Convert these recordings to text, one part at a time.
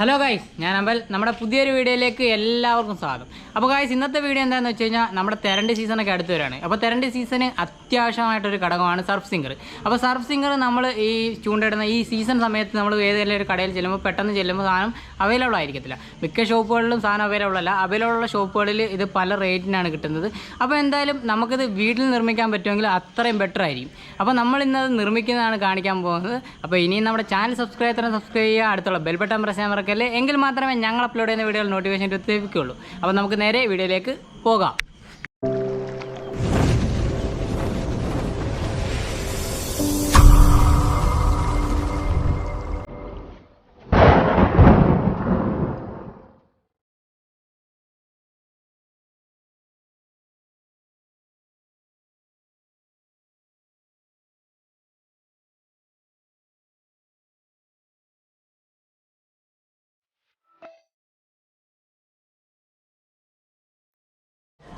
Hello guys ഞാൻ അമ്പൽ. നമ്മുടെ പുതിയൊരു വീഡിയോയിലേക്ക് എല്ലാവർക്കും സ്വാഗതം. അപ്പോൾ ഗൈസ് ഇന്നത്തെ വീഡിയോ എന്താണെന്ന് വെച്ച് കഴിഞ്ഞാൽ നമ്മുടെ തെരണ്ട് സീസണൊക്കെ അടുത്ത് വരികയാണ്. അപ്പോൾ തെരണ്ട് സീസണ് അത്യാവശ്യമായിട്ടൊരു ഘടകമാണ് സർഫ് സിംഗർ അപ്പോൾ സർഫ് സിംഗർ നമ്മൾ ഈ ചൂണ്ടയിടുന്ന ഈ സീസൺ സമയത്ത് നമ്മൾ ഏതെങ്കിലും ഒരു കടയിൽ ചെല്ലുമ്പോൾ പെട്ടെന്ന് ചെല്ലുമ്പോൾ സാധനം അവൈലബിൾ ആയിരിക്കത്തില്ല. മിക്ക ഷോപ്പുകളിലും സാധനം അവൈലബിൾ അല്ല. അവൈലബിൾ ഉള്ള ഷോപ്പുകളിൽ ഇത് പല റേറ്റിനാണ് കിട്ടുന്നത്. അപ്പോൾ എന്തായാലും നമുക്കിത് വീട്ടിൽ നിർമ്മിക്കാൻ പറ്റുമെങ്കിൽ അത്രയും ബെറ്റർ ആയിരിക്കും. അപ്പോൾ നമ്മൾ ഇന്നത് നിർമ്മിക്കുന്നതാണ് കാണിക്കാൻ പോകുന്നത്. അപ്പോൾ ഇനിയും നമ്മുടെ ചാനൽ സബ്സ്ക്രൈബ് തന്നെ സബ്സ്ക്രൈബ് ചെയ്യുക. അടുത്തുള്ള ബെൽ ബട്ടൺ പ്രസ് മറക്കല്ലേ എങ്കിൽ മാത്രമേ ഞങ്ങൾ അപ്ലോഡ് ചെയ്യുന്ന വീഡിയോയിൽ നോട്ടിഫിക്കേഷൻ എത്തിക്കുകയുള്ളൂ അപ്പോൾ നമുക്ക് നേരെ വീഡിയോയിലേക്ക് പോകാം.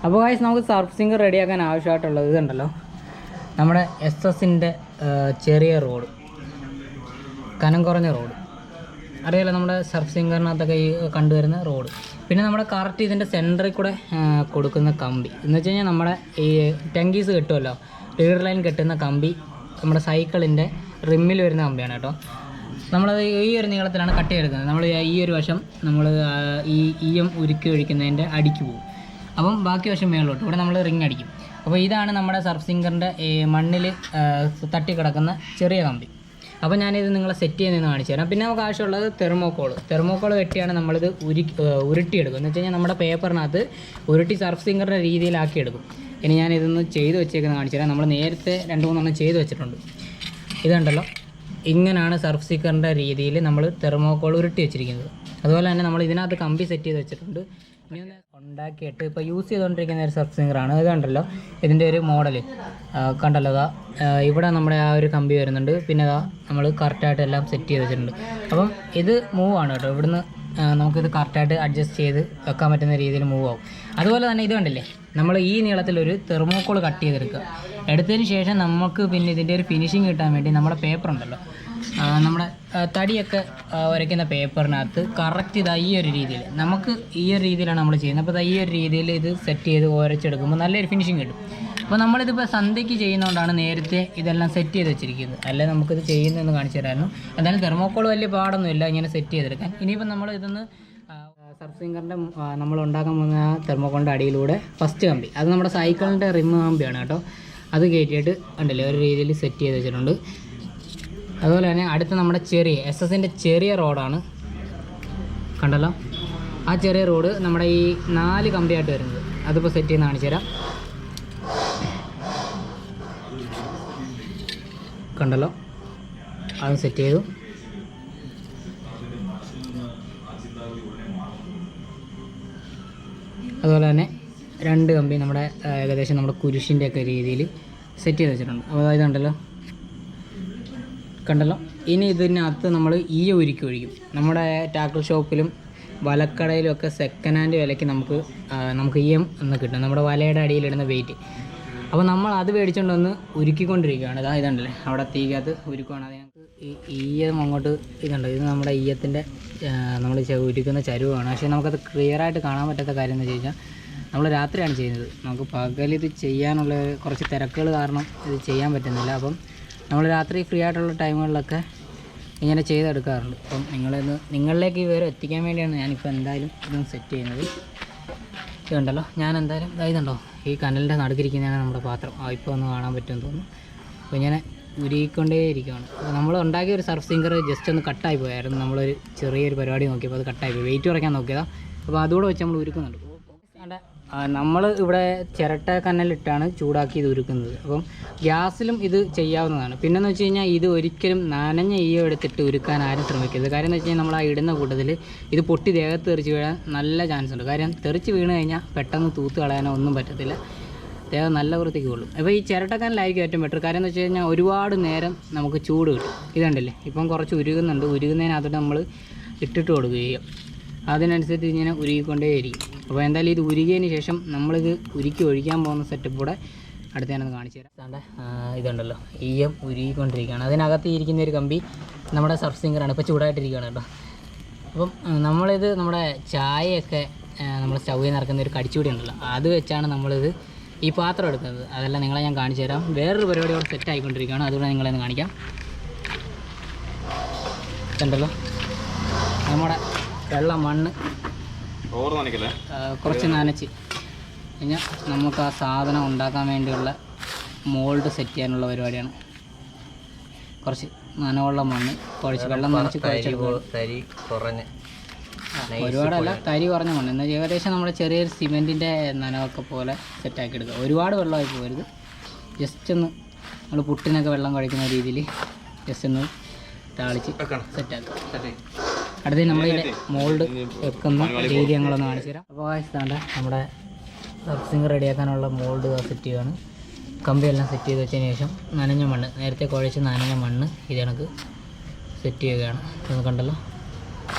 അപ്പോൾ ഗായ്സ് നമുക്ക് സർഫ് സിംഗർ റെഡിയാക്കാൻ ആവശ്യമായിട്ടുള്ളത് ഇതുണ്ടല്ലോ നമ്മുടെ എസ് എസിന്റെ ചെറിയ റോഡ്. കനം കുറഞ്ഞ റോഡ്. അറിയാലോ നമ്മുടെ സർഫ് സിംഗറിനകത്തൊക്കെ ഈ കണ്ടുവരുന്ന റോഡ്. പിന്നെ നമ്മുടെ കറക്റ്റ് ഇതിന്റെ സെന്ററിൽ കൂടെ കൊടുക്കുന്ന കമ്പി. എന്ന് വെച്ച് കഴിഞ്ഞാൽ നമ്മുടെ ഈ ടെങ്കീസ് കെട്ടുമല്ലോ. ലീഡർ ലൈൻ കെട്ടുന്ന കമ്പി നമ്മുടെ സൈക്കിളിന്റെ റിമ്മിൽ വരുന്ന കമ്പിയാണ് കേട്ടോ. നമ്മളത് ഈ ഒരു നീളത്തിലാണ് കട്ട് ചെയ്തെടുക്കുന്നത് നമ്മൾ ഈ ഒരു വശം നമ്മൾ ഈ ഈയം ഉരുക്കി ഒഴിക്കുന്നതിന്റെ അടിക്ക് പോകും. അപ്പം ബാക്കി വശം മേളിലോട്ട്. ഇവിടെ നമ്മൾ റിങ് അടിക്കും. അപ്പോൾ ഇതാണ് നമ്മുടെ സർഫ് സിംഗറിന്റെ മണ്ണിൽ തട്ടിക്കിടക്കുന്ന ചെറിയ കമ്പി. അപ്പോൾ ഞാനിത് നിങ്ങളെ സെറ്റ് ചെയ്യുന്നതെന്ന് കാണിച്ചു തരാം. പിന്നെ നമുക്ക് ആവശ്യമുള്ളത് തെർമോക്കോൾ തെർമോക്കോൾ കെട്ടിയാണ് നമ്മളിത് ഉരു ഉരുട്ടിയെടുക്കും എന്ന് വെച്ച് കഴിഞ്ഞാൽ നമ്മുടെ പേപ്പറിനകത്ത് ഉരുട്ടി സർഫ് സിംഗറിന്റെ രീതിയിലാക്കി എടുക്കും ഇനി ഞാൻ ഇതൊന്ന് ചെയ്ത് വെച്ചേക്കുന്നത് കാണിച്ചു തരാം. നമ്മൾ നേരത്തെ രണ്ട് മൂന്നെണ്ണം ചെയ്ത് വെച്ചിട്ടുണ്ട്. ഇതുണ്ടല്ലോ. ഇങ്ങനെയാണ് സർഫ് സിക്കറിന്റെ രീതിയിൽ നമ്മൾ തെർമോക്കോൾ ഉരുട്ടി വെച്ചിരിക്കുന്നത്. അതുപോലെ തന്നെ നമ്മൾ ഇതിനകത്ത് കമ്പി സെറ്റ് ചെയ്ത് വെച്ചിട്ടുണ്ട്. ഉണ്ടാക്കിയിട്ട് ഇപ്പോൾ യൂസ് ചെയ്തുകൊണ്ടിരിക്കുന്ന ഒരു സർഫ് സിംഗറാണ് ഇത് കണ്ടല്ലോ. ഇതിന്റെ ഒരു മോഡൽ കണ്ടല്ലോ അതാ ഇവിടെ നമ്മുടെ ആ ഒരു കമ്പി വരുന്നുണ്ട്. പിന്നെ അതാ നമ്മൾ കറക്റ്റായിട്ട് എല്ലാം സെറ്റ് ചെയ്ത് വെച്ചിട്ടുണ്ട്. അപ്പം ഇത് മൂവ് ആണ് കേട്ടോ. ഇവിടുന്ന് നമുക്കിത് കറക്റ്റായിട്ട് അഡ്ജസ്റ്റ് ചെയ്ത് വെക്കാൻ പറ്റുന്ന രീതിയിൽ മൂവ് ആവും. അതുപോലെ തന്നെ ഇത് കണ്ടില്ലേ? നമ്മൾ ഈ നീളത്തിലൊരു തെർമോക്കോൾ കട്ട് ചെയ്തെടുക്കുക. എടുത്തതിന് ശേഷം നമുക്ക് പിന്നെ ഇതിന്റെ ഒരു ഫിനിഷിങ് കിട്ടാൻ വേണ്ടി നമ്മുടെ പേപ്പർ ഉണ്ടല്ലോ. നമ്മുടെ തടിയൊക്കെ വരയ്ക്കുന്ന പേപ്പറിനകത്ത് കറക്റ്റ് ഇതാ ഈ ഒരു രീതിയിൽ നമുക്ക് ഈ ഒരു രീതിയിലാണ് നമ്മൾ ചെയ്യുന്നത്. അപ്പോൾ ഈ ഒരു രീതിയിൽ ഇത് സെറ്റ് ചെയ്ത് ഉരച്ചെടുക്കുമ്പോൾ നല്ലൊരു ഫിനിഷിങ് കിട്ടും. അപ്പോൾ നമ്മളിതിപ്പോൾ സന്ധ്യയ്ക്ക് ചെയ്യുന്നതുകൊണ്ടാണ് നേരത്തെ ഇതെല്ലാം സെറ്റ് ചെയ്ത് വെച്ചിരിക്കുന്നത്. അല്ലെ നമുക്കിത് ചെയ്യുന്നതെന്ന് കാണിച്ചു തരാമായിരുന്നു എന്തായാലും തെർമോക്കോൾ വലിയ പാടൊന്നുമില്ല ഇങ്ങനെ സെറ്റ് ചെയ്തെടുക്കാൻ. ഇനിയിപ്പോൾ നമ്മൾ ഇതൊന്ന് സർഫിംഗറിന്റെ നമ്മൾ ഉണ്ടാക്കാൻ പോകുന്ന ആ തെർമോക്കോളിന്റെ അടിയിലൂടെ ഫസ്റ്റ് കമ്പി. അത് നമ്മുടെ സൈക്കിളിന്റെ റിമ്മ് കമ്പിയാണ് കേട്ടോ. അത് കയറ്റിയിട്ട് ഉണ്ടല്ലേ ഒരു രീതിയിൽ സെറ്റ് ചെയ്ത് വെച്ചിട്ടുണ്ട്. അതുപോലെ തന്നെ അടുത്ത നമ്മുടെ ചെറിയ എസ് എസിന്റെ ചെറിയ റോഡാണ് കണ്ടല്ലോ? ആ ചെറിയ റോഡ് നമ്മുടെ ഈ നാല് കമ്പിയായിട്ട് വരുന്നത്. അതിപ്പോൾ സെറ്റ് ചെയ്ത് കാണിച്ചു തരാം. കണ്ടല്ലോ? അത് സെറ്റ് ചെയ്തു. അതുപോലെ തന്നെ രണ്ട് കമ്പി നമ്മുടെ ഏകദേശം നമ്മുടെ കുരിശിന്റെ ഒക്കെ രീതിയിൽ സെറ്റ് ചെയ്ത് വെച്ചിട്ടുണ്ട്. അപ്പോൾ ഇതുണ്ടല്ലോ? കണ്ടല്ലോ. ഇനി ഇതിനകത്ത് നമ്മൾ ഈ ഉരുക്കി ഒഴിക്കും. നമ്മുടെ ടാക്കിൾ ഷോപ്പിലും വലക്കടയിലും ഒക്കെ സെക്കൻഡ് ഹാൻഡ് വിലയ്ക്ക് നമുക്ക് നമുക്ക് ഈ എം എന്ന് കിട്ടും. നമ്മുടെ വലയുടെ അടിയിലിടുന്ന വെയിറ്റ് അപ്പോൾ നമ്മൾ അത് മേടിച്ചുകൊണ്ട് വന്ന് ഉരുക്കിക്കൊണ്ടിരിക്കുകയാണ്. ഇതാ ഇതുണ്ടല്ലേ? അവിടെ തീക്കകത്ത് ഉരുക്കുവാണ്. അത് ഞങ്ങൾക്ക് ഈ ഈയം അങ്ങോട്ട് ഇതുണ്ട്. ഇത് നമ്മുടെ ഈയത്തിന്റെ നമ്മൾ ഉരുക്കുന്ന ചരുവാണ്. പക്ഷേ നമുക്കത് ക്ലിയറായിട്ട് കാണാൻ പറ്റാത്ത കാര്യം എന്ന് വെച്ച് കഴിഞ്ഞാൽ നമ്മൾ രാത്രിയാണ് ചെയ്യുന്നത്. നമുക്ക് പകൽ ഇത് ചെയ്യാനുള്ള കുറച്ച് തിരക്കുകൾ കാരണം ഇത് ചെയ്യാൻ പറ്റുന്നില്ല. അപ്പം നമ്മൾ രാത്രി ഫ്രീ ആയിട്ടുള്ള ടൈമുകളിലൊക്കെ ഇങ്ങനെ ചെയ്തെടുക്കാറുണ്ട്. അപ്പം നിങ്ങളിന്ന് നിങ്ങളിലേക്ക് ഈ വിവരം എത്തിക്കാൻ വേണ്ടിയാണ് ഞാനിപ്പോൾ എന്തായാലും ഇതൊന്ന് സെറ്റ് ചെയ്യുന്നത്. ഇതുണ്ടല്ലോ ഞാൻ എന്തായാലും ഇതുണ്ടോ ഈ കനലിന്റെ നടുക്കിരിക്കുന്നതാണ് നമ്മുടെ പാത്രം. ഇപ്പോൾ ഒന്ന് കാണാൻ പറ്റുമെന്ന് തോന്നുന്നു. അപ്പോൾ ഇങ്ങനെ ഉരുകിക്കൊണ്ടേ ഇരിക്കുകയാണ് അപ്പോൾ നമ്മൾ ഉണ്ടാക്കിയ ഒരു സർഫ് സിംഗർ ജസ്റ്റ് ഒന്ന് കട്ടായി പോയായിരുന്നു. നമ്മളൊരു ചെറിയൊരു പരിപാടി നോക്കിയപ്പോൾ അത് കട്ടായി പോയി. വെയിറ്റ് കുറയ്ക്കാൻ നോക്കിയതാണ് അപ്പോൾ അതുകൂടെ വെച്ച് നമ്മൾ ഉരുക്കുന്നുണ്ട്. നമ്മൾ ഇവിടെ ചിരട്ട കനലിട്ടാണ് ചൂടാക്കി ഇത് ഉരുക്കുന്നത്. അപ്പം ഗ്യാസിലും ഇത് ചെയ്യാവുന്നതാണ്. പിന്നെന്ന് വെച്ച് കഴിഞ്ഞാൽ ഇത് ഒരിക്കലും നനഞ്ഞ ഈയോ എടുത്തിട്ട് ഉരുക്കാൻ ആരും ശ്രമിക്കരുത്. കാര്യം എന്ന് വെച്ച് കഴിഞ്ഞാൽ നമ്മൾ ആ ഇടുന്ന കൂട്ടത്തിൽ ഇത് പൊട്ടി ദേഹത്ത് തെറിച്ച് വീഴാൻ നല്ല ചാൻസ് ഉണ്ട്. കാര്യം തെറിച്ച് വീണ് കഴിഞ്ഞാൽ പെട്ടെന്ന് തൂത്ത് കളയാനോ ഒന്നും പറ്റത്തില്ല. ദേഹം നല്ല വൃത്തിക്ക് കൊള്ളും. അപ്പോൾ ഈ ചിരട്ടക്കനലായിരിക്കും ഏറ്റവും ബെറ്റർ കാര്യം എന്ന് വെച്ച് കഴിഞ്ഞാൽ ഒരുപാട് നേരം നമുക്ക് ചൂട് കിട്ടും. ഇതുണ്ടല്ലേ ഇപ്പം കുറച്ച് ഉരുകുന്നുണ്ട്. ഉരുകുന്നതിനകത്തോട്ട് നമ്മൾ ഇട്ടിട്ട് കൊടുക്കുകയും അതിനനുസരിച്ച് ഇങ്ങനെ ഉരുകിക്കൊണ്ടേയിരിക്കും. അപ്പോൾ എന്തായാലും ഇത് ഉരുകിയതിന് ശേഷം നമ്മളിത് ഉരുക്കി ഒഴിക്കാൻ പോകുന്ന സെറ്റപ്പ് കൂടെ അടുത്ത് ഞാനത് കാണിച്ചു തരാം. അതാണ്ട് ഇതുണ്ടല്ലോ. ഈയം ഉരുകിക്കൊണ്ടിരിക്കുകയാണ്. അതിനകത്ത് ഇരിക്കുന്ന ഒരു കമ്പി നമ്മുടെ സർഫ് ഇപ്പോൾ ചൂടായിട്ടിരിക്കുകയാണ് കേട്ടോ. അപ്പം നമ്മളിത് നമ്മുടെ ചായയൊക്കെ നമ്മൾ സ്റ്റൗവിൽ നിന്ന് ഇറക്കുന്ന ഒരു കടിച്ചുകൂടി ഉണ്ടല്ലോ. അത് വെച്ചാണ് നമ്മളിത് ഈ പാത്രം എടുക്കുന്നത്. അതെല്ലാം നിങ്ങളെ ഞാൻ കാണിച്ചു തരാം. വേറൊരു പരിപാടി അവിടെ സെറ്റ് ആയിക്കൊണ്ടിരിക്കുകയാണ്. അതുകൂടെ നിങ്ങളെ ഒന്ന് കാണിക്കാം. ഉണ്ടല്ലോ നമ്മുടെ വെള്ള മണ്ണ്. കുറച്ച് നനച്ച്. കഴിഞ്ഞാൽ നമുക്ക് ആ സാധനം ഉണ്ടാക്കാൻ വേണ്ടിയുള്ള മോൾഡ് സെറ്റ് ചെയ്യാനുള്ള പരിപാടിയാണ്. കുറച്ച് നനവുള്ള മണ്ണ് കുഴച്ച് വെള്ളം നനച്ച് തരി കുറഞ്ഞ്. ഒരുപാടല്ല തരി കുറഞ്ഞ മണ്ണ്. എന്നാൽ ഏകദേശം നമ്മുടെ ചെറിയൊരു സിമെന്റിന്റെ നനവൊക്കെ പോലെ സെറ്റാക്കി എടുക്കുക. ഒരുപാട് വെള്ളമായി പോകരുത്. ജസ്റ്റ് ഒന്ന് നമ്മൾ പുട്ടിനൊക്കെ വെള്ളം കഴിക്കുന്ന രീതിയിൽ ജസ്റ്റ് ഒന്ന് താളിച്ച് സെറ്റാക്കുക അടുത്ത നമ്മളിതിന്റെ മോൾഡ് വെക്കുന്ന രീതി ഞങ്ങളൊന്ന് കാണിച്ചു തരാം അപ്പോൾ ഇതാണ്ട് നമ്മുടെ സർഫിങ് റെഡിയാക്കാനുള്ള മോൾഡ് സെറ്റ് ചെയ്യുകയാണ് കമ്പിയെല്ലാം സെറ്റ് ചെയ്ത് വെച്ചതിന് ശേഷം നനഞ്ഞ മണ്ണ് നേരത്തെ കുഴച്ച് നനഞ്ഞ മണ്ണ് ഇത് കണക്ക് സെറ്റ് ചെയ്യുകയാണ്. നിങ്ങൾ കണ്ടല്ലോ.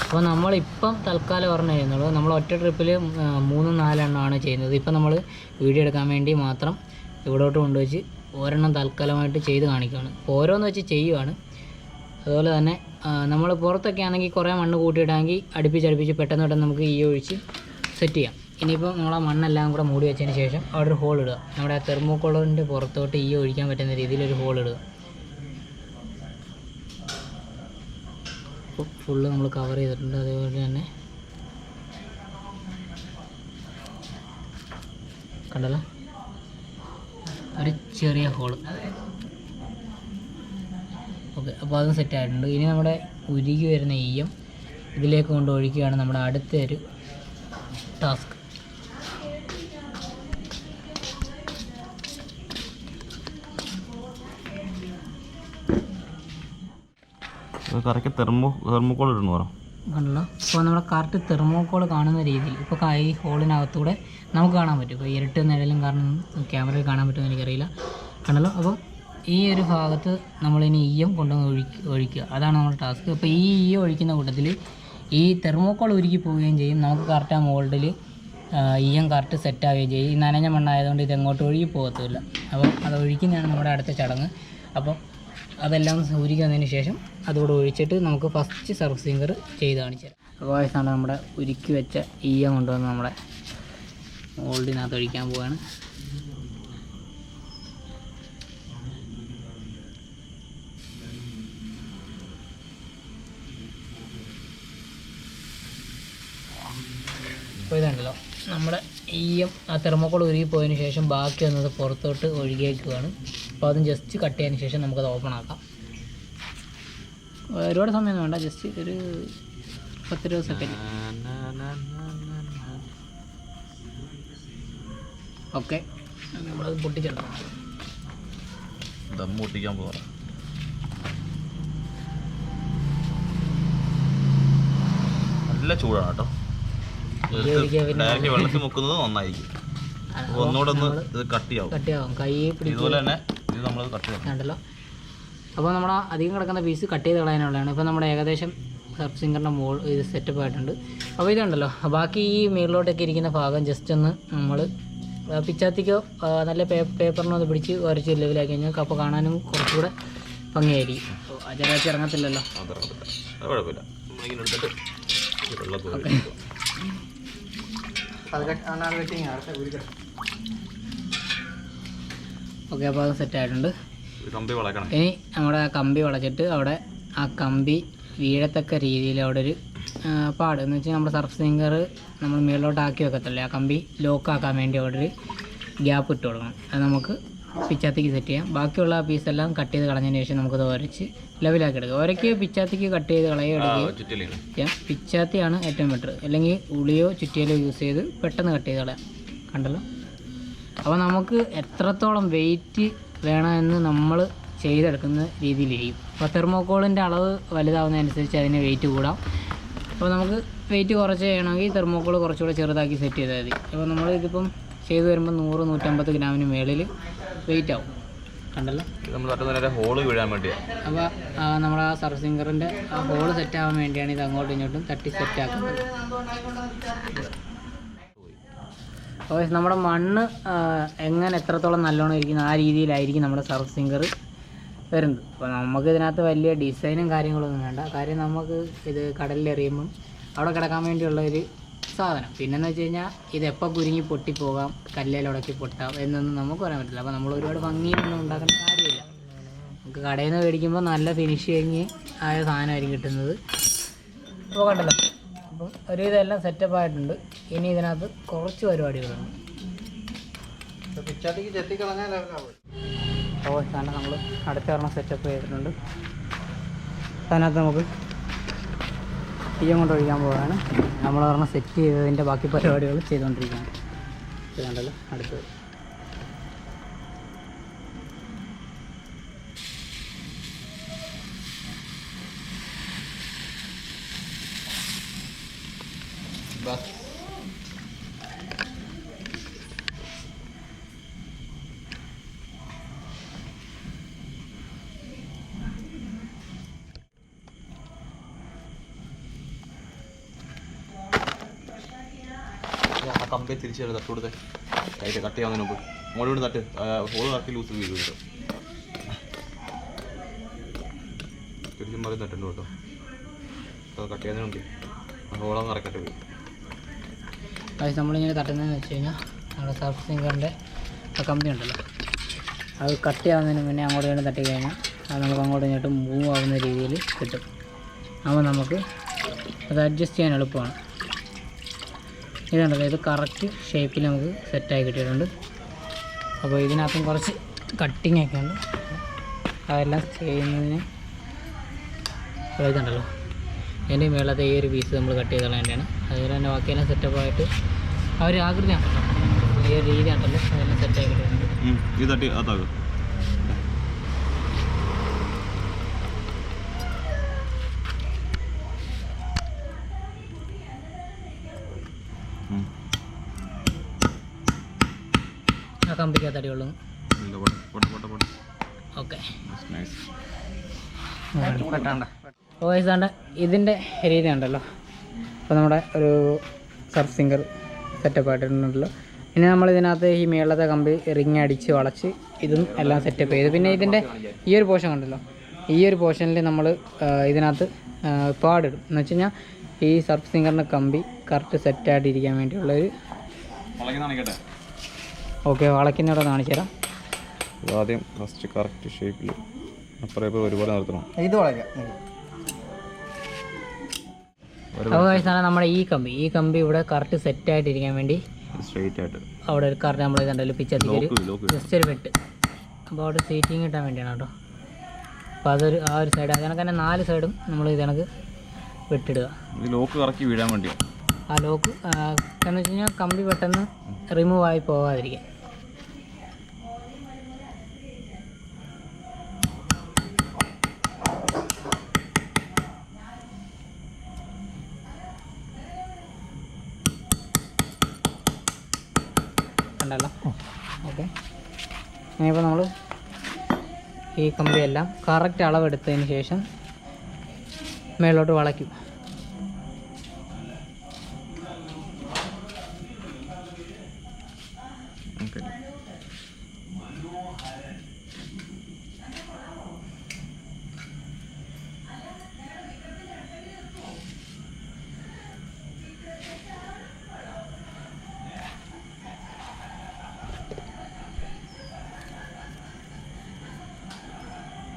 അപ്പോൾ നമ്മളിപ്പം തൽക്കാലം പറഞ്ഞു ചെയ്യുന്നുള്ളൂ നമ്മൾ ഒറ്റ ട്രിപ്പിൽ മൂന്നും നാലെണ്ണമാണ് ചെയ്യുന്നത്. ഇപ്പം നമ്മൾ വീഡിയോ എടുക്കാൻ വേണ്ടി മാത്രം ഇവിടോട്ട് കൊണ്ടുവച്ച് ഒരെണ്ണം തൽക്കാലമായിട്ട് ചെയ്ത് കാണിക്കുകയാണ്. ഓരോന്ന് വെച്ച് ചെയ്യുവാണ്. അതുപോലെ തന്നെ നമ്മൾ പുറത്തൊക്കെ ആണെങ്കിൽ കുറേ മണ്ണ് കൂട്ടിയിടാമെങ്കിൽ അടുപ്പിച്ച് അടുപ്പിച്ച് പെട്ടെന്ന് പെട്ടെന്ന് നമുക്ക് ഈ ഒഴിച്ച് സെറ്റ് ചെയ്യാം. ഇനിയിപ്പോൾ നമ്മൾ ആ മണ്ണെല്ലാം കൂടെ മൂടി വെച്ചതിന് ശേഷം അവിടെ ഒരു ഹോൾ ഇടുക. നമ്മുടെ ആ തെർമോക്കോളറിന്റെ പുറത്തോട്ട് ഈ ഒഴിക്കാൻ പറ്റുന്ന രീതിയിൽ ഒരു ഹോൾ ഇടുക ഫുള്ള് നമ്മൾ കവർ ചെയ്തിട്ടുണ്ട്. അതേപോലെ തന്നെ കണ്ടല്ലോ? ഒരു ചെറിയ ഹോൾ ഓക്കെ അപ്പോൾ അതും സെറ്റ് ആയിട്ടുണ്ട്. ഇനി നമ്മുടെ ഉരുകി വരുന്ന ഈയം ഇതിലേക്ക് കൊണ്ട് ഒഴിക്കുകയാണ് നമ്മുടെ അടുത്ത ഒരു ടാസ്ക് കറക്റ്റ് തെർമോ തെർമോക്കോൾ ഇടണം പറ? കണ്ടല്ലോ. അപ്പോൾ നമ്മുടെ കറക്റ്റ് തെർമോക്കോൾ കാണുന്ന രീതിയിൽ ഇപ്പോൾ കൈ ഹോളിനകത്തൂടെ നമുക്ക് കാണാൻ പറ്റും. ഇപ്പോൾ ഇരുട്ട് നിഴലും കാരണം ക്യാമറയിൽ കാണാൻ പറ്റുമെന്ന് എനിക്കറിയില്ല. കണ്ടല്ലോ? അപ്പം ഈ ഒരു ഭാഗത്ത് നമ്മളിനി ഈയം കൊണ്ടുവന്ന് ഒഴിക്കുക ഒഴിക്കുക. അതാണ് നമ്മുടെ ടാസ്ക്. അപ്പോൾ ഈ ഈ ഒഴിക്കുന്ന കൂട്ടത്തിൽ ഈ തെർമോക്കോൾ ഉരുക്കി പോവുകയും ചെയ്യും. നമുക്ക് കറക്റ്റ് ആ മോൾഡിൽ ഈയം കറക്റ്റ് സെറ്റ് ആവുകയും ചെയ്യും. ഈ നനഞ്ഞ മണ്ണായതുകൊണ്ട് ഇത് എങ്ങോട്ട് ഒഴുകി പോകത്തില്ല അപ്പോൾ അത് ഒഴിക്കുന്നതാണ് നമ്മുടെ അടുത്ത ചടങ്ങ്. അപ്പോൾ അതെല്ലാം ഉരുക്കുന്നതിന് ശേഷം അതുകൂടെ ഒഴിച്ചിട്ട് നമുക്ക് ഫസ്റ്റ് സർഫ് ചെയ്ത് കാണിച്ചു തരാം. അപ്പോൾ വയസ്സാണ് നമ്മുടെ ഉരുക്കി വെച്ച ഈയം കൊണ്ടുവന്ന് നമ്മുടെ മോൾഡിനകത്ത് ഒഴിക്കാൻ പോവാണ്. അപ്പോൾ ഇതുണ്ടല്ലോ. നമ്മുടെ ഈയം ആ തെർമോക്കോൾ ഉരുകി പോയതിന് ശേഷം ബാക്കി വന്നത് പുറത്തോട്ട് ഒഴുകിയേക്കുകയാണ് അപ്പോൾ അതും ജസ്റ്റ് കട്ട് ചെയ്തതിന് ശേഷം നമുക്കത് ഓപ്പൺ ആക്കാം. ഒരുപാട് സമയമൊന്നും വേണ്ട. ജസ്റ്റ് ഒരു പത്തിരുപത് സെക്കൻഡ് ഓക്കെ നമ്മളത് പൊട്ടിച്ചെടുക്കാം ദം പൊട്ടിക്കാൻ പോകാം നല്ല ചൂടാണ് കേട്ടോ. ഡയറക്റ്റ് വെള്ളത്തിൽ മുക്കുന്നത് നന്നായിരിക്കും. ഒന്നുകൂടെ ഒന്ന് ഇത് കട്ടിയാവും. കട്ടിയാവും. കൈ ഇതുപോലെ തന്നെ ഇത് നമ്മൾ കട്ട് ചെയ്യണം. അപ്പോൾ നമ്മൾ അധികം കിടക്കുന്ന പീസ് കട്ട് ചെയ്ത് കളയാനുള്ളതാണ്. ഇപ്പോൾ നമ്മുടെ ഏകദേശം സർഫ് സിംഗറിന്റെ മോൾ ഇത് സെറ്റപ്പ് ആയിട്ടുണ്ട്. അപ്പോൾ ഇതുണ്ടല്ലോ. ബാക്കി ഈ മേളിലോട്ടൊക്കെ ഇരിക്കുന്ന ഭാഗം ജസ്റ്റ് ഒന്ന് നമ്മൾ പിച്ചാത്തിക്കോ നല്ല പേപ്പറിനോ ഒന്ന് പിടിച്ച് വരച്ച് ലെവലാക്കി കഴിഞ്ഞാൽ അപ്പോൾ കാണാനും കുറച്ചുകൂടെ ഭംഗിയായിരിക്കും. അപ്പോൾ അതിനകത്ത് ഇറങ്ങത്തില്ലല്ലോ. അത് ഇറങ്ങത്തില്ല. അത് ഓക്കെ അപ്പോൾ അത് സെറ്റ് ആയിട്ടുണ്ട്. കമ്പി വളക്കണം. ഇനി നമ്മുടെ കമ്പി വളച്ചിട്ട് അവിടെ ആ കമ്പി വീഴത്തക്ക രീതിയിൽ അവിടെ ഒരു ആ, പാട്. എന്ന് വെച്ചാൽ നമ്മുടെ സർഫ് സിംഗർ നമ്മൾ മുകളിലോട്ട് ആക്കി വെക്കത്തില്ലേ? ആ കമ്പി ലോക്ക് ആക്കാൻ വേണ്ടി അവിടെ ഒരു ഗ്യാപ്പ് ഇട്ട് കൊടുക്കണം. അത് നമുക്ക് പിച്ചാത്തേക്ക് സെറ്റ് ചെയ്യാം. ബാക്കിയുള്ള പീസെല്ലാം കട്ട് ചെയ്ത് കളഞ്ഞതിന് ശേഷം നമുക്കത് ഉരച്ച് ലെവലാക്കി എടുക്കുക. ഒരയ്ക്ക് പിച്ചാത്തിക്ക് കട്ട് ചെയ്ത് കളയുക പിച്ചാത്തിയാണ് ഏറ്റവും ബെറ്റർ അല്ലെങ്കിൽ ഉളിയോ ചുറ്റിയലോ യൂസ് ചെയ്ത് പെട്ടെന്ന് കട്ട് ചെയ്ത് കളയാം. കണ്ടല്ലോ? അപ്പോൾ നമുക്ക് എത്രത്തോളം വെയിറ്റ് വേണമെന്ന് നമ്മൾ ചെയ്തെടുക്കുന്ന രീതിയിലിരിക്കും. അപ്പോൾ തെർമോക്കോളിന്റെ അളവ് വലുതാവുന്നതനുസരിച്ച് അതിന് വെയിറ്റ് കൂടാം. അപ്പോൾ നമുക്ക് വെയിറ്റ് കുറച്ച് ചെയ്യണമെങ്കിൽ തെർമോക്കോൾ കുറച്ചുകൂടെ ചെറുതാക്കി സെറ്റ് ചെയ്താൽ മതി. അപ്പോൾ നമ്മൾ ഇതിപ്പം ചെയ്ത് വരുമ്പോൾ നൂറ് നൂറ്റമ്പത് ഗ്രാമിന് മേളിൽ വെയിറ്റ് ആവും. കണ്ടല്ലോ? നമ്മൾ തട്ടുന്ന ഹോൾ വീഴാൻ വേണ്ടിയാണ് അപ്പോൾ നമ്മുടെ ആ സർഫ് സിംഗറിന്റെ ആ ഹോൾ സെറ്റ് ആവാൻ വേണ്ടിയാണ് ഇത് അങ്ങോട്ടും ഇങ്ങോട്ടും തട്ടി സെറ്റ് ആക്കുന്നത്. അപ്പോൾ നമ്മുടെ മണ്ണ് എങ്ങനെ എത്രത്തോളം നല്ലോണം ഇരിക്കുന്നു ആ രീതിയിലായിരിക്കും നമ്മുടെ സർഫ് സിംഗർ വരുന്നത്. അപ്പോൾ നമുക്ക് ഇതിനകത്ത് വലിയ ഡിസൈനും കാര്യങ്ങളൊന്നും വേണ്ട. കാര്യം നമുക്ക് ഇത് കടലിൽ എറിയുമ്പം അവിടെ കിടക്കാൻ വേണ്ടിയുള്ള ഒരു സാധനം. പിന്നെന്ന് വെച്ച് കഴിഞ്ഞാൽ ഇത് എപ്പോൾ കുരുങ്ങി പൊട്ടിപ്പോകാം കല്ലേലുടക്കി പൊട്ടാം എന്നൊന്നും നമുക്ക് പറയാൻ പറ്റില്ല. അപ്പോൾ നമ്മൾ ഒരുപാട് ഭംഗിയിലൊന്നും ഉണ്ടാക്കുന്ന കാര്യമില്ല. നമുക്ക് കടയിൽ നിന്ന് മേടിക്കുമ്പോൾ നല്ല ഫിനിഷിങ് ആയ സാധനമായിരിക്കും കിട്ടുന്നത്. അപ്പോൾ കണ്ടല്ലോ. അപ്പം ഒരു ഇതെല്ലാം സെറ്റപ്പ് ആയിട്ടുണ്ട്. ഇനി ഇതിനകത്ത് കുറച്ച് പരിപാടികളാണ് അപ്പോൾ സാധനം നമ്മൾ അടുത്ത ഒരെണ്ണം സെറ്റപ്പ് ചെയ്തിട്ടുണ്ട്. അതിനകത്ത് നമുക്ക് തീയം കൊണ്ട് ഒഴിക്കാൻ പോവുകയാണ്. നമ്മൾ ഒരെണ്ണം സെറ്റ് ചെയ്തതിന്റെ ബാക്കി പരിപാടികൾ ചെയ്തുകൊണ്ടിരിക്കുകയാണ് കണ്ടല്ലോ അടുത്തത്. ആ തരാം തിരിച്ചു തട്ട് കൊടുത്തേ. കൈറ്റ് കട്ട് ചെയ്യാൻ മുമ്പ്. മോളി കൊണ്ട് തട്ട്. ഹോൾ കറക്കി ലൂസ് വീഴും കേട്ടോ തിരിച്ചും മാറി തട്ടുണ്ട് കേട്ടോ. കട്ട് ചെയ്യാൻ മുമ്പ്. ഹോളം കറക്കട്ടെ വീഴും അത് നമ്മളിങ്ങനെ തട്ടുന്നതെന്ന് വെച്ച് കഴിഞ്ഞാൽ നമ്മുടെ സർഫ് സിംഗറിന്റെ ആ കമ്പി ഉണ്ടല്ലോ. അത് കട്ട് ചെയ്യാവുന്നതിന് മുന്നേ അങ്ങോട്ട് ഇങ്ങോട്ട് തട്ടി കഴിഞ്ഞാൽ അത് നമുക്ക് അങ്ങോട്ട് ഇങ്ങോട്ടും മൂവ് ആവുന്ന രീതിയിൽ കിട്ടും. അപ്പോൾ നമുക്ക് അത് അഡ്ജസ്റ്റ് ചെയ്യാൻ എളുപ്പമാണ്. ഇതുണ്ടല്ലോ ഇത് കറക്റ്റ് ഷേപ്പിൽ നമുക്ക് സെറ്റായി കിട്ടിയിട്ടുണ്ട്. അപ്പോൾ ഇതിനകത്തും കുറച്ച് കട്ടിങ് ഒക്കെ ഉണ്ട്. അതെല്ലാം ചെയ്യുന്നതിന് ഇതുണ്ടല്ലോ എന്റെ മേളത്തെ ഈ ഒരു പീസ് നമ്മൾ കട്ട് ചെയ്ത് കളയേണ്ടതാണ് അതുപോലെ തന്നെ ബാക്കിയെല്ലാം സെറ്റപ്പായിട്ട് ആ ഒരു ആകൃതി ഈ ഒരു രീതി ആണല്ലോ അതെല്ലാം സെറ്റായി കിട്ടിയിട്ടുണ്ട് ഇത് തട്ടി അതാകും ആ കമ്പിക്കകത്ത് അടിയുള്ളൂ ഓക്കെ. ഇതിന്റെ രീതി ഉണ്ടല്ലോ അപ്പോൾ നമ്മുടെ ഒരു സർഫ് സിംഗർ സെറ്റപ്പ് ആയിട്ടുണ്ടല്ലോ പിന്നെ നമ്മൾ ഇതിനകത്ത് ഈ മേളത്തെ കമ്പി റിങ് അടിച്ച് വളച്ച് ഇതും എല്ലാം സെറ്റപ്പ് ചെയ്തു. പിന്നെ ഇതിന്റെ ഈ ഒരു പോർഷൻ ഉണ്ടല്ലോ ഈ ഒരു പോർഷനിൽ നമ്മൾ ഇതിനകത്ത് പാടിടും. എന്ന് വെച്ച് കഴിഞ്ഞാൽ ഈ സർഫ് സിംഗറിന്റെ കമ്പി കറക്റ്റ് സെറ്റായിട്ടിരിക്കാൻ വേണ്ടിയുള്ളൊരു ഓക്കെ വളയ്ക്കുന്നവിടെ കാണിച്ചു തരാം ആദ്യം ഫസ്റ്റ് കറക്റ്റ് ഷേപ്പിൽ അപ്പുറം ഇപ്പോൾ ഒരുപോലെ നിർത്തണം. ഇത് വളയ്ക്കാം. അപ്പോൾ കഴിച്ചാൽ നമ്മുടെ ഈ കമ്പി. ഈ കമ്പി ഇവിടെ കറക്റ്റ് സെറ്റ് ആയിട്ടിരിക്കാൻ വേണ്ടി സ്ട്രെയിറ്റ് ആയിട്ട്. അവിടെ ഒരു കറക്റ്റ് നമ്മൾ ഇതുണ്ടല്ലോ പിച്ചത്തിക്ക് ജസ്റ്റ് ഒരു വെട്ട് അപ്പോൾ അവിടെ സീറ്റിങ് കിട്ടാൻ വേണ്ടിയാണ് കേട്ടോ. അപ്പോൾ അതൊരു ആ ഒരു സൈഡ് അതിനൊക്കെ തന്നെ നാല് സൈഡും നമ്മൾ ഇതിനക്ക് കണക്ക് വെട്ടിടുക. ഇത് ലോക്ക് കറക്കി വീഴാൻ വേണ്ടിയാണ് ആ ലോക്ക് എന്ന് വെച്ച് കഴിഞ്ഞാൽ കമ്പി പെട്ടെന്ന് റിമൂവ് ആയി പോകാതിരിക്കാൻ ഇനിയിപ്പോൾ നമ്മൾ ഈ കമ്പിയെല്ലാം കറക്റ്റ് അളവെടുത്തതിന് ശേഷം മേലോട്ട് വളയ്ക്കും ഓക്കെ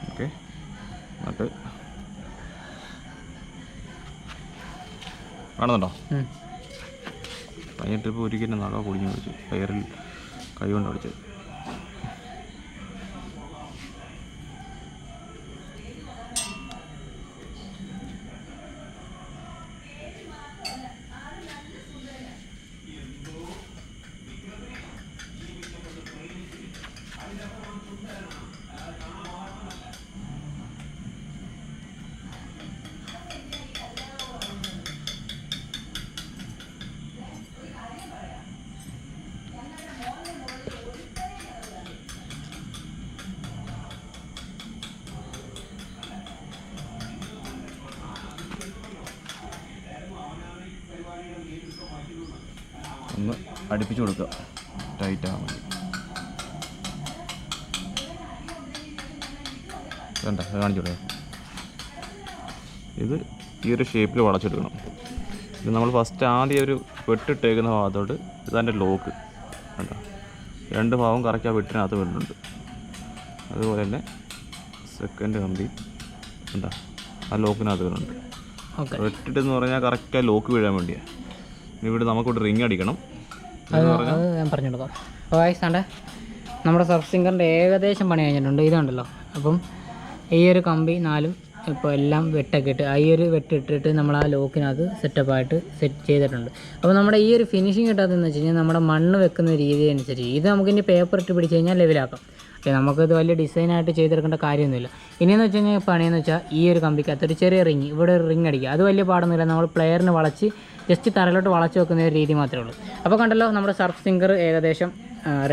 ഓക്കെ എന്നിട്ട് കാണുന്നുണ്ടോ? പയ്യൻ ട്രിപ്പ് ഒരിക്കലും നഖ പൊടിഞ്ഞു കളിച്ചു കയറിൽ കൈ കൊണ്ട് കളിച്ചത് അടുപ്പിച്ച് കൊടുക്കുക. ടൈറ്റ് ആവാൻ വേണ്ടി. വേണ്ട ഇത് കാണിച്ചു ഇത് ഈ ഒരു ഷേപ്പിൽ വളച്ചെടുക്കണം. ഇത് നമ്മൾ ഫസ്റ്റ് ആദ്യം ഒരു വെട്ടിട്ടേക്കുന്ന ഭാഗത്തോട്ട് ഇതതിന്റെ ലോക്ക് വേണ്ട രണ്ട് ഭാഗം കറക്റ്റ് ആ വെട്ടിനകത്ത് വരുന്നുണ്ട്. അതുപോലെ തന്നെ സെക്കൻഡ് കമ്പി. കണ്ടോ? ആ ലോക്കിനകത്ത് വരുന്നുണ്ട്. ഓക്കെ വെട്ടിട്ടെന്ന് പറഞ്ഞാൽ കറക്റ്റ് ആ ലോക്ക് വീഴാൻ വേണ്ടിയാണ് ഇവിടെ നമുക്കൊരു റിങ് അടിക്കണം. അത് അത് ഞാൻ പറഞ്ഞു അപ്പോൾ അപ്പോൾ ആണ്ടേ നമ്മുടെ സർഫ് സിംഗറിന്റെ ഏകദേശം പണി കഴിഞ്ഞിട്ടുണ്ട്. ഇതുണ്ടല്ലോ അപ്പം ഈ ഒരു കമ്പി നാലും ഇപ്പോൾ എല്ലാം വെട്ടൊക്കെ ഇട്ട് ആ ഈ ഒരു വെട്ടിട്ടിട്ട് നമ്മൾ ആ ലോക്കിനകത്ത് സെറ്റപ്പായിട്ട് സെറ്റ് ചെയ്തിട്ടുണ്ട്. അപ്പോൾ നമ്മുടെ ഈ ഒരു ഫിനിഷിങ് കിട്ടാത്തതെന്ന് വെച്ച് കഴിഞ്ഞാൽ നമ്മുടെ മണ്ണ് വെക്കുന്ന രീതി അനുസരിച്ച് ഇത് നമുക്ക് ഇനി പേപ്പർ ഇട്ട് പിടിച്ച് കഴിഞ്ഞാൽ ലെവലാക്കാം പക്ഷേ നമുക്കിത് വലിയ ഡിസൈനായിട്ട് ചെയ്തെടുക്കേണ്ട കാര്യമൊന്നുമില്ല. ഇനിയെന്ന് വെച്ച് കഴിഞ്ഞാൽ പണിയെന്ന് വെച്ചാൽ ഈ ഒരു കമ്പിക്കകത്ത് ഒരു ചെറിയ റിങ് ഇവിടെ ഒരു റിങ് അടിക്കുക. അത് വലിയ പാടൊന്നുമില്ല. നമ്മൾ പ്ലെയറിന് വളച്ച് ജസ്റ്റ് തറയിലോട്ട് വളച്ച് വെക്കുന്ന ഒരു രീതി മാത്രമേ ഉള്ളൂ. അപ്പോൾ കണ്ടല്ലോ നമ്മുടെ സർഫ് സിംഗർ ഏകദേശം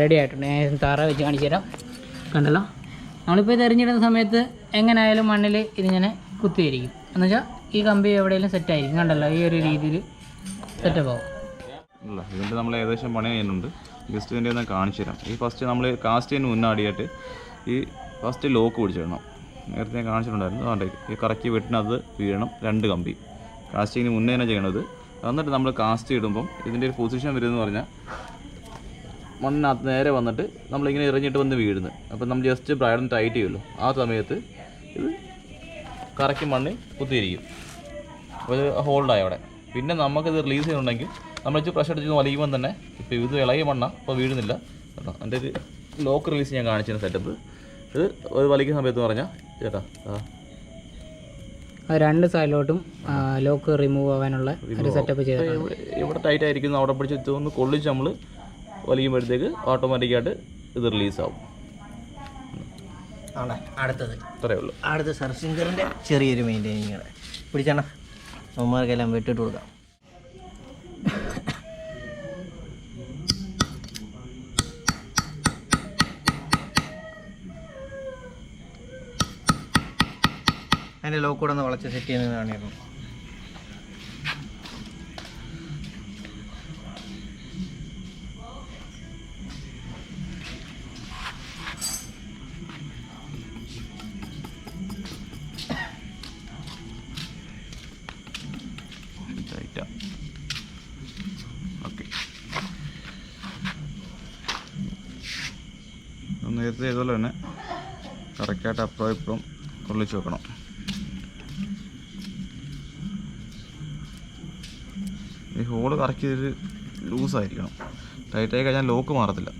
റെഡി ആയിട്ടുണ്ട്. ഞാൻ തറ വെച്ച് കാണിച്ചു തരാം. കണ്ടല്ലോ? നമ്മളിപ്പോൾ ഇത് എറിഞ്ഞിടുന്ന സമയത്ത് എങ്ങനെയായാലും മണ്ണിൽ ഇതിങ്ങനെ കുത്തിയിരിക്കും. എന്ന് വെച്ചാൽ ഈ കമ്പി എവിടെയെങ്കിലും സെറ്റായിരിക്കും കണ്ടല്ലോ? ഈ ഒരു രീതിയിൽ സെറ്റപ്പ് ആവും. അല്ല ഇതിന്റെ നമ്മൾ ഏകദേശം പണി ചെയ്യുന്നുണ്ട്. ജസ്റ്റ് ഇതിന്റെ ഒന്ന് കാണിച്ചു തരാം. ഈ ഫസ്റ്റ് നമ്മൾ കാസ്റ്റ് ചെയ്യുന്ന മുന്നാടിയായിട്ട് ഈ ഫസ്റ്റ് ലോക്ക് പിടിച്ചിടണം. നേരത്തെ ഞാൻ കാണിച്ചിട്ടുണ്ടായിരുന്നു. അതുകൊണ്ട് ഈ കറക്റ്റ് വെട്ടിനകത്ത് വീഴണം രണ്ട് കമ്പി. കാസ്റ്റിങ്ങിന് മുന്നേ തന്നെ ചെയ്യണത് എന്നിട്ട് നമ്മൾ കാസ്റ്റ് ഇടുമ്പം ഇതിന്റെ ഒരു പൊസിഷൻ വരുമെന്ന് പറഞ്ഞാൽ മണ്ണിനകത്ത് നേരെ വന്നിട്ട് നമ്മളിങ്ങനെ എറിഞ്ഞിട്ട് വന്ന് വീഴുന്നു. അപ്പം നമ്മൾ ജസ്റ്റ് ബ്രൈഡൻ ടൈറ്റ് ചെയ്യുമല്ലോ. ആ സമയത്ത് ഇത് കറക്കി മണ്ണിൽ കുത്തിയിരിക്കും. ഒരു ഹോൾഡായി അവിടെ. പിന്നെ നമുക്കിത് റിലീസ് ചെയ്യുന്നുണ്ടെങ്കിൽ നമ്മൾ വെച്ച് പ്രഷർ അടിച്ച് വലിയുമ്പം തന്നെ ഇപ്പോൾ ഇത് ഇളകിയ മണ്ണ ഇപ്പോൾ വീഴുന്നില്ല. കേട്ടോ എന്റെ ഒരു ലോക്ക് റിലീസ് ഞാൻ കാണിച്ചിരുന്ന സെറ്റപ്പ് ഇത് ഒരു വലിക്കുന്ന സമയത്ത് പറഞ്ഞാൽ ചേട്ടാ രണ്ട് സൈഡിലോട്ടും ലോക്ക് റിമൂവ് ആവാനുള്ള ഒരു സെറ്റപ്പ് ചെയ്തിട്ടുണ്ട്. ഇവിടെ ടൈറ്റ് ആയിരിക്കുന്നു. അവിടെ പിടിച്ച് ഒന്ന് കൊള്ളിച്ച് നമ്മൾ വലിയുമ്പോഴത്തേക്ക് ഓട്ടോമാറ്റിക്കായിട്ട് ഇത് റിലീസാവും അടുത്തത്. ഇത്രയേ ഉള്ളൂ. അടുത്ത സർസിംഗറിന്റെ ചെറിയൊരു മെയിന്റെയിനിങ് പിടിച്ചണ. അമ്മമാർക്കെല്ലാം വെട്ടിട്ട് കൊടുക്കാം. അതിന്റെ ലോക്ക് കൂടെ ഒന്ന് വളച്ച് സെറ്റ് ടൈറ്റാ ഓക്കെ നേരത്തെ ഇതുപോലെ തന്നെ കറക്റ്റായിട്ട് അപ്പുറം ഇപ്പുറം കൊള്ളിച്ച് വെക്കണം. ഈ ഹോൾ കറക്റ്റ് ചെയ്ത് ലൂസായിരിക്കണം. ടൈറ്റായി കഴിഞ്ഞാൽ ലോക്ക് മാറത്തില്ല.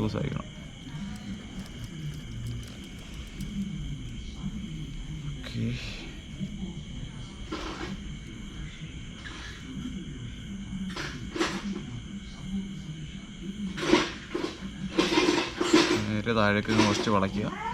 ലൂസായിരിക്കണം. ഓക്കെ നേരെ താഴേക്ക് കുറച്ച് വളയ്ക്കുക.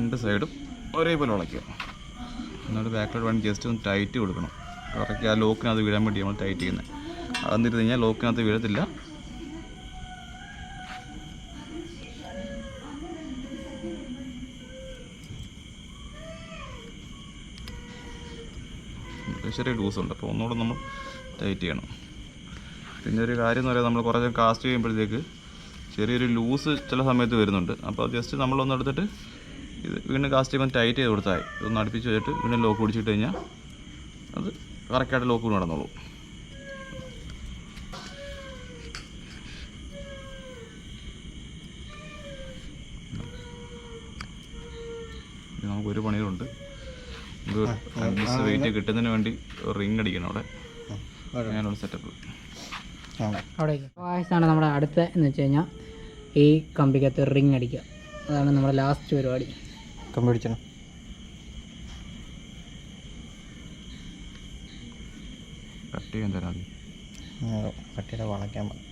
രണ്ട് സൈഡും ഒരേപോലെ വളയ്ക്കുക എന്നിട്ട് ബാക്കിലോട്ട് വേണം ജസ്റ്റ് ഒന്ന് ടൈറ്റ് കൊടുക്കണം. കറക്റ്റ് ആ ലോക്കിനകത്ത് വീഴാൻ വേണ്ടി നമ്മൾ ടൈറ്റ് ചെയ്യുന്നത് അതെന്നിട്ട് കഴിഞ്ഞാൽ ലോക്കിനകത്ത് വീഴത്തില്ല. ചെറിയ ലൂസുണ്ട് അപ്പോൾ ഒന്നുകൂടെ നമ്മൾ ടൈറ്റ് ചെയ്യണം. പിന്നെ ഒരു കാര്യം എന്ന് പറയുന്നത് നമ്മൾ കുറച്ച് കാസ്റ്റ് ചെയ്യുമ്പോഴത്തേക്ക് ചെറിയൊരു ലൂസ് ചില സമയത്ത് വരുന്നുണ്ട്. അപ്പോൾ ജസ്റ്റ് നമ്മളൊന്ന് എടുത്തിട്ട് ഇത് വീണ്ടും കാസ്റ്റ് ചെയ്യുമ്പോൾ ടൈറ്റ് ചെയ്ത് കൊടുത്താൽ. ഇതൊന്ന് അടുപ്പിച്ച് വെച്ചിട്ട് വീണ്ടും ലോക്ക് പിടിച്ചിട്ട് കഴിഞ്ഞാൽ അത് കറക്റ്റായിട്ട് ലോക്ക് കൂടി നടന്നോളൂ. നമുക്കൊരു ഒരു പണികളുണ്ട് വെയിറ്റ് കിട്ടുന്നതിന് വേണ്ടി റിംഗ് അടിക്കണം അവിടെ. അങ്ങനെയുള്ള സെറ്റപ്പ് അവിടെ നമ്മുടെ അടുത്ത എന്ന് വെച്ച് കഴിഞ്ഞാൽ ഈ കമ്പിക്കകത്ത് റിംഗ് അടിക്കുക. അതാണ് നമ്മുടെ ലാസ്റ്റ് പരിപാടി. കമ്പി അടിച്ചണം കട്ട് ചെയ്യാൻ തരാം കട്ട് വളയ്ക്കാൻ മതി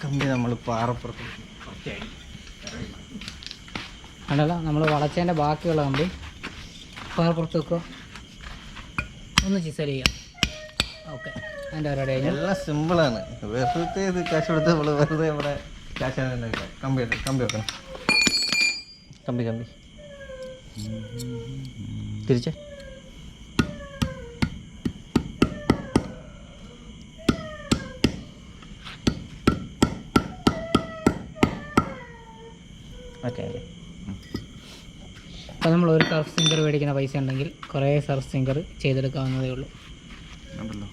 കമ്പി നമ്മൾ പാറപ്പുറത്ത് കണ്ടല്ലോ നമ്മൾ വളച്ചതിന്റെ ബാക്കിയുള്ള കമ്പി പാറപ്പുറത്ത് വെക്കുക. ഒന്ന് ചിസൽ ചെയ്യാം ഓക്കെ. അതിന്റെ പരിപാടി കഴിഞ്ഞു എല്ലാം സിമ്പിളാണ് വെറുതെ ഇത് കാശ് കൊടുത്ത് നമ്മൾ വെറുതെ നമ്മുടെ കാശ്. കമ്പി കമ്പി വെക്കണം. കമ്പി കമ്പി. തിരിച്ചേ. ഓക്കെ അപ്പോൾ നമ്മൾ ഒരു സർഫ് സിംഗർ മേടിക്കുന്ന പൈസ ഉണ്ടെങ്കിൽ കുറേ സർഫ് സിംഗർ ചെയ്തെടുക്കാവുന്നതേ ഉള്ളൂ. ഉണ്ടല്ലോ.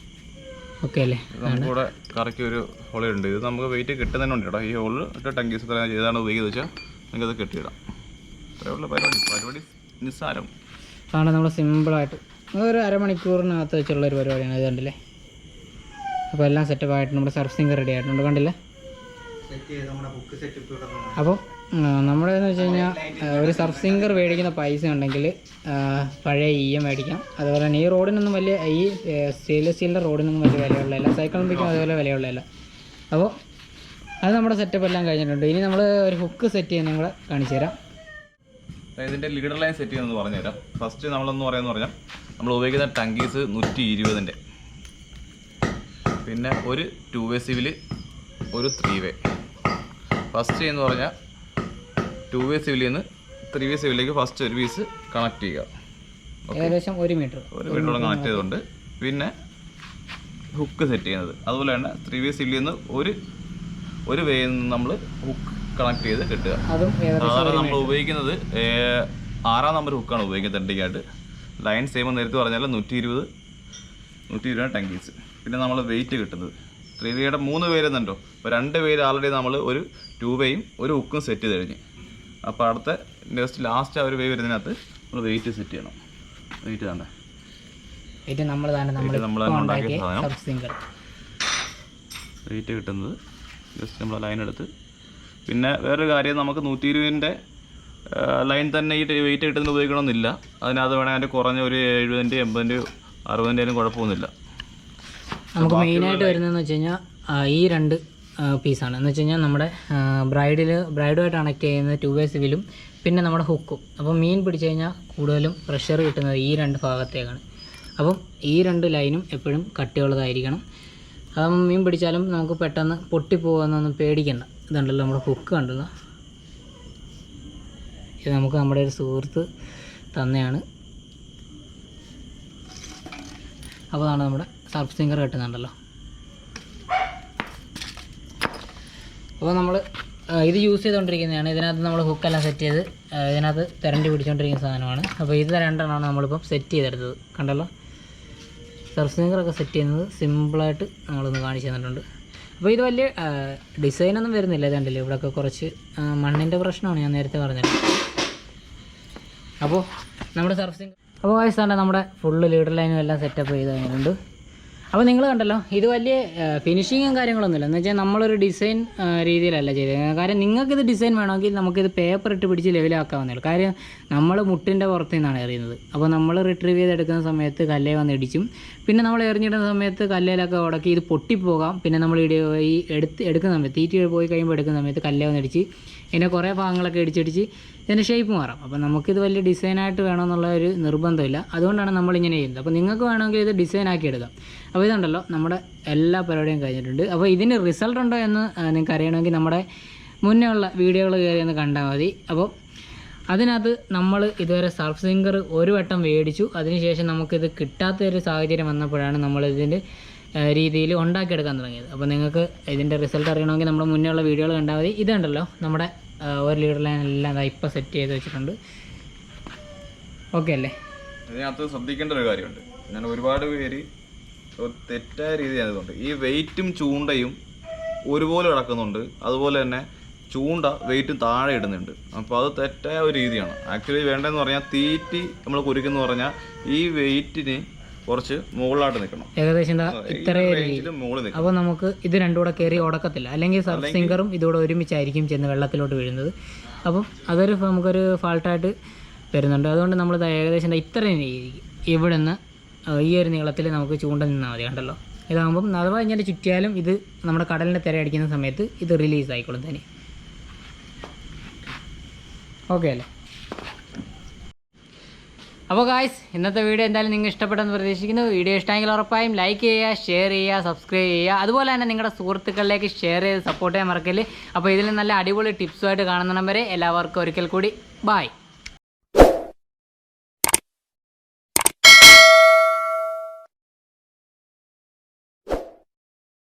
നമുക്കിവിടെ കറക്കി ഒരു ഹോളുണ്ട് ഇത് നമുക്ക് വെയിറ്റ് കിട്ടുന്നതിനുണ്ട് കേട്ടോ. ഈ ഹോളിൽ ഇട്ട് ടങ്കീസ് ഏതാണ് ഉപയോഗിക്കുന്നത് വെച്ചാൽ നിങ്ങൾക്കത് കെട്ടിയിടാം. ഇത്രയേ ഉള്ള പരിപാടി. പരിപാടി നിസ്സാരം. ആണ് നമ്മൾ സിമ്പിളായിട്ട് ഒരു അരമണിക്കൂറിനകത്ത് വെച്ചുള്ള ഒരു പരിപാടിയാണ്. ഇത് കണ്ടില്ലേ? അപ്പോൾ എല്ലാം സെറ്റപ്പ് ആയിട്ട് നമ്മുടെ സർഫ് സിങ്കർ റെഡി ആയിട്ടുണ്ട്. കണ്ടില്ലേ? സെറ്റ് ചെയ്ത് നമ്മുടെ ബുക്ക് സെറ്റ് അപ്പോൾ നമ്മുടെ എന്ന് വെച്ച് കഴിഞ്ഞാൽ ഒരു സർഫ് സിങ്കർ മേടിക്കുന്ന പൈസ ഉണ്ടെങ്കിൽ പഴയ ഇ എം മേടിക്കാം. അതുപോലെ തന്നെ ഈ റോഡിനൊന്നും വലിയ ഈ സ്റ്റെയിൻലെസ് സ്റ്റീലിന്റെ റോഡിനൊന്നും വലിയ വിലയുള്ളതല്ല. സൈക്കിൾ പിക്കും അതുപോലെ വിലയുള്ളതല്ല. അപ്പോൾ അത് നമ്മുടെ സെറ്റപ്പ് എല്ലാം കഴിഞ്ഞിട്ടുണ്ട്. ഇനി നമ്മൾ ഒരു ഹുക്ക് സെറ്റ് ചെയ്യുന്ന നമ്മൾ കാണിച്ചു തരാം. ഇതിന്റെ ലീഡർ ലൈൻ സെറ്റ് ചെയ്യുന്നത് പറഞ്ഞു തരാം ഫസ്റ്റ് നമ്മളെന്ന് പറയുന്നത് പറഞ്ഞാൽ നമ്മൾ ഉപയോഗിക്കുന്ന ടങ്കീസ് നൂറ്റി ഇരുപതിന്റെ പിന്നെ ഒരു ടു വേ സിവിൽ ഒരു ത്രീ വേ ഫസ്റ്റ് എന്ന് പറഞ്ഞാൽ ടു വേ സിവിലിൽ നിന്ന് ത്രീ വേ സിവിലേക്ക് ഫസ്റ്റ് ഒരു പീസ് കണക്ട് ചെയ്യുക. ഏകദേശം ഒരു മീറ്റർ ഒരു മീറ്ററോളം കണക്ട് ചെയ്തുകൊണ്ട് പിന്നെ ഹുക്ക് സെറ്റ് ചെയ്യുന്നത്. അതുപോലെ തന്നെ ത്രീ വേ സിവിലിൽ നിന്ന് ഒരു ഒരു വേയിൽ നിന്ന് നമ്മൾ ഹുക്ക് കണക്ട് ചെയ്ത് കിട്ടുക. സാധാരണ നമ്മൾ ഉപയോഗിക്കുന്നത് ആറാം നമ്പർ ഹുക്കാണ് ഉപയോഗിക്കുന്നത് തണ്ടിക്കായിട്ട് ലൈൻ സെയിം നേരത്തെ പറഞ്ഞാൽ നൂറ്റി ഇരുപത് നൂറ്റി ഇരുപത് ടങ്കീസ് പിന്നെ നമ്മൾ വെയിറ്റ് കിട്ടുന്നത്. ത്രീ വേയുടെ മൂന്ന് പേരെന്നുണ്ടോ അപ്പോൾ രണ്ട് പേര് ആൾറെഡി നമ്മൾ ഒരു ടൂ വേയും ഒരു ഹുക്കും സെറ്റ് ചെയ്ത് കഴിഞ്ഞ്. അപ്പോൾ അടുത്ത നെക്സ്റ്റ് ലാസ്റ്റ് ആ ഒരു വേവ് വരുന്നതിനകത്ത് നമ്മൾ വെയിറ്റ് സെറ്റ് ചെയ്യണം. വെയിറ്റ് തന്നെ ഇത് നമ്മൾ തന്നെ നമ്മൾ ഉണ്ടാക്കിയ. വെയിറ്റ് കിട്ടുന്നത് ജസ്റ്റ് നമ്മൾ ലൈൻ എടുത്ത്. പിന്നെ വേറൊരു കാര്യം നമുക്ക് നൂറ്റി ഇരുപതിന്റെ ലൈൻ തന്നെ ഈ വെയിറ്റ് കിട്ടുന്നത് ഉപയോഗിക്കണമെന്നില്ല. അതിനകത്ത് വേണമെങ്കിൽ അതിന്റെ കുറഞ്ഞ ഒരു എഴുപതിന്റെ എൺപതിന്റെ അറുപതിന്റെയും കുഴപ്പമൊന്നുമില്ല. നമുക്ക് മെയിനായിട്ട് വരുന്നതെന്ന് വെച്ച് കഴിഞ്ഞാൽ ഈ രണ്ട് പീസാണ് എന്ന് വെച്ച് കഴിഞ്ഞാൽ നമ്മുടെ ബ്രൈഡിൽ ബ്രൈഡുമായിട്ട് കണക്ട് ചെയ്യുന്ന ടു വേ സിവിലും പിന്നെ നമ്മുടെ ഹുക്കും അപ്പോൾ മീൻ പിടിച്ചു കഴിഞ്ഞാൽ കൂടുതലും പ്രഷർ കിട്ടുന്നത് ഈ രണ്ട് ഭാഗത്തേക്കാണ്. അപ്പം ഈ രണ്ട് ലൈനും എപ്പോഴും കട്ടിയുള്ളതായിരിക്കണം അപ്പം മീൻ പിടിച്ചാലും നമുക്ക് പെട്ടെന്ന് പൊട്ടിപ്പോകുന്നൊന്നും പേടിക്കണ്ട. ഇതുണ്ടല്ലോ നമ്മുടെ ഹുക്ക് കണ്ടല്ലോ. ഇത് നമുക്ക് നമ്മുടെ ഒരു സുഹൃത്ത് തന്നെയാണ്. അപ്പോൾ അതാണ് നമ്മുടെ സർഫ് സിംഗർ കെട്ടുന്നുണ്ടല്ലോ. അപ്പോൾ നമ്മൾ ഇത് യൂസ് ചെയ്തുകൊണ്ടിരിക്കുന്നതാണ് ഇതിനകത്ത് നമ്മൾ ഹുക്കെല്ലാം സെറ്റ് ചെയ്ത് ഇതിനകത്ത് തിരണ്ടി പിടിച്ചുകൊണ്ടിരിക്കുന്ന സാധനമാണ്. അപ്പോൾ ഇത് രണ്ടെണ്ണമാണ് നമ്മളിപ്പം സെറ്റ് ചെയ്തെടുത്തത്. കണ്ടല്ലോ? സർഫ് സിങ്കറൊക്കെ സെറ്റ് ചെയ്യുന്നത് സിമ്പിളായിട്ട് നമ്മളൊന്ന് കാണിച്ചു തന്നിട്ടുണ്ട്. അപ്പോൾ ഇത് വലിയ ഡിസൈനൊന്നും വരുന്നില്ല ഇത് കണ്ടില്ലേ ഇവിടെയൊക്കെ കുറച്ച് മണ്ണിന്റെ പ്രശ്നമാണ് ഞാൻ നേരത്തെ പറഞ്ഞത്. അപ്പോൾ നമ്മുടെ സർഫിംഗ് അപ്പോൾ വയസ്സാണ്ട് നമ്മുടെ ഫുള്ള് ലീഡർ ലൈനും എല്ലാം സെറ്റപ്പ് ചെയ്ത് കഴിഞ്ഞിട്ടുണ്ട് അപ്പോൾ നിങ്ങൾ കണ്ടല്ലോ ഇത് വലിയ ഫിനിഷിങ്ങും കാര്യങ്ങളൊന്നുമില്ല. എന്ന് വെച്ചാൽ നമ്മളൊരു ഡിസൈൻ രീതിയിലല്ല ചെയ്തത്. കാര്യം നിങ്ങൾക്കിത് ഡിസൈൻ വേണമെങ്കിൽ നമുക്കിത് പേപ്പർ ഇട്ട് പിടിച്ച് ലെവലാക്കാവുന്നേ ഉള്ളൂ. കാര്യം നമ്മൾ മുട്ടിന്റെ പുറത്തു നിന്നാണ് എറിയുന്നത്. അപ്പോൾ നമ്മൾ റിട്രീവ് ചെയ്തെടുക്കുന്ന സമയത്ത് കല്ലേ വന്ന് ഇടിച്ചും. പിന്നെ നമ്മൾ എറിഞ്ഞിടുന്ന സമയത്ത് കല്ലേലൊക്കെ ഉടക്കി ഇത് പൊട്ടിപ്പോകാം. പിന്നെ നമ്മൾ ഇടി ഈ എടുത്ത് എടുക്കുന്ന സമയത്ത് തീറ്റി പോയി കഴിയുമ്പോൾ എടുക്കുന്ന സമയത്ത് കല്ലേ വന്നിടിച്ച് പിന്നെ കുറേ ഭാഗങ്ങളൊക്കെ ഇടിച്ചിടിച്ച് ഇതിന്റെ ഷേപ്പ് മാറാം. അപ്പോൾ നമുക്കിത് വലിയ ഡിസൈനായിട്ട് വേണമെന്നുള്ള ഒരു നിർബന്ധമില്ല. അതുകൊണ്ടാണ് നമ്മളിങ്ങനെ ചെയ്യുന്നത്. അപ്പോൾ നിങ്ങൾക്ക് വേണമെങ്കിൽ ഇത് ഡിസൈൻ ആക്കി എടുക്കാം. അപ്പോൾ ഇതുണ്ടല്ലോ നമ്മുടെ എല്ലാ പരിപാടിയും കഴിഞ്ഞിട്ടുണ്ട്. അപ്പോൾ ഇതിന് റിസൾട്ട് ഉണ്ടോ എന്ന് നിങ്ങൾക്ക് അറിയണമെങ്കിൽ നമ്മുടെ മുന്നേ ഉള്ള വീഡിയോകൾ കയറി ഒന്ന് കണ്ടാൽ മതി. അപ്പോൾ അതിനകത്ത് നമ്മൾ ഇതുവരെ സർഫ് സിങ്കർ ഒരു വട്ടം മേടിച്ചു. അതിനുശേഷം നമുക്കിത് കിട്ടാത്ത ഒരു സാഹചര്യം വന്നപ്പോഴാണ് നമ്മൾ ഇതിന്റെ രീതിയിൽ ഉണ്ടാക്കിയെടുക്കാൻ തുടങ്ങിയത്. അപ്പോൾ നിങ്ങൾക്ക് ഇതിന്റെ റിസൾട്ട് അറിയണമെങ്കിൽ നമ്മുടെ മുന്നേ ഉള്ള വീഡിയോകൾ കണ്ടാൽ മതി. ഇതുണ്ടല്ലോ നമ്മുടെ ഒരു ലീഡർ ലൈൻ എല്ലാം ഇപ്പം സെറ്റ് ചെയ്ത് വെച്ചിട്ടുണ്ട്. ഓക്കെ അല്ലേ? ഇതിനകത്ത് ശ്രദ്ധിക്കേണ്ട ഒരു കാര്യമുണ്ട്. ഞാൻ ഒരുപാട് പേര് തെറ്റായ രീതി ചെയ്തതുകൊണ്ട് ഈ വെയിറ്റും ചൂണ്ടയും ഒരുപോലെ കിടക്കുന്നുണ്ട്. അതുപോലെ തന്നെ ചൂണ്ട വെയിറ്റും താഴെ ഇടുന്നുണ്ട്. അപ്പോൾ അത് തെറ്റായ ഒരു രീതിയാണ്. ആക്ച്വലി വേണ്ടതെന്ന് പറഞ്ഞാൽ തീറ്റി നമ്മൾ കുരുക്കെന്ന് പറഞ്ഞാൽ ഈ വെയിറ്റിന് കുറച്ച് മുകളിലായിട്ട് നിൽക്കണം. ഏകദേശം നിൽക്കണം. അപ്പോൾ നമുക്ക് ഇത് രണ്ടും കൂടെ കയറി ഉടക്കത്തില്ല അല്ലെങ്കിൽ സർഫ് സിങ്കറും ഇതോടെ ഒരുമിച്ചായിരിക്കും ചെന്ന് വെള്ളത്തിലോട്ട് വീഴുന്നത്. അപ്പം അതൊരു നമുക്കൊരു ഫാൾട്ടായിട്ട് വരുന്നുണ്ട്. അതുകൊണ്ട് നമ്മൾ ഏകദേശം ഇത്രയും ഇവിടെ നിന്ന് ഈ ഒരു നീളത്തിൽ നമുക്ക് ചൂണ്ട നിന്നാൽ മതി കണ്ടല്ലോ? ഇതാകുമ്പം അഥവാ ഇങ്ങനെ ചുറ്റിയാലും ഇത് നമ്മുടെ കടലിന്റെ തിര അടിക്കുന്ന സമയത്ത് ഇത് റിലീസ് ആയിക്കോളും തന്നെ ഓക്കെ അല്ലേ? അപ്പോൾ ഗായ്സ് ഇന്നത്തെ വീഡിയോ എന്തായാലും നിങ്ങൾ ഇഷ്ടപ്പെട്ടെന്ന് പ്രതീക്ഷിക്കുന്നു. വീഡിയോ ഇഷ്ടമെങ്കിൽ ഉറപ്പായും ലൈക്ക് ചെയ്യുക ഷെയർ ചെയ്യുക സബ്സ്ക്രൈബ് ചെയ്യുക. അതുപോലെ തന്നെ നിങ്ങളുടെ സുഹൃത്തുക്കളിലേക്ക് ഷെയർ ചെയ്ത് സപ്പോർട്ട് ചെയ്യാൻ മറക്കൽ അപ്പോൾ ഇതിൽ നല്ല അടിപൊളി ടിപ്സുമായിട്ട് കാണുന്നവരെ വരെ എല്ലാവർക്കും ഒരിക്കൽ കൂടി ബായ്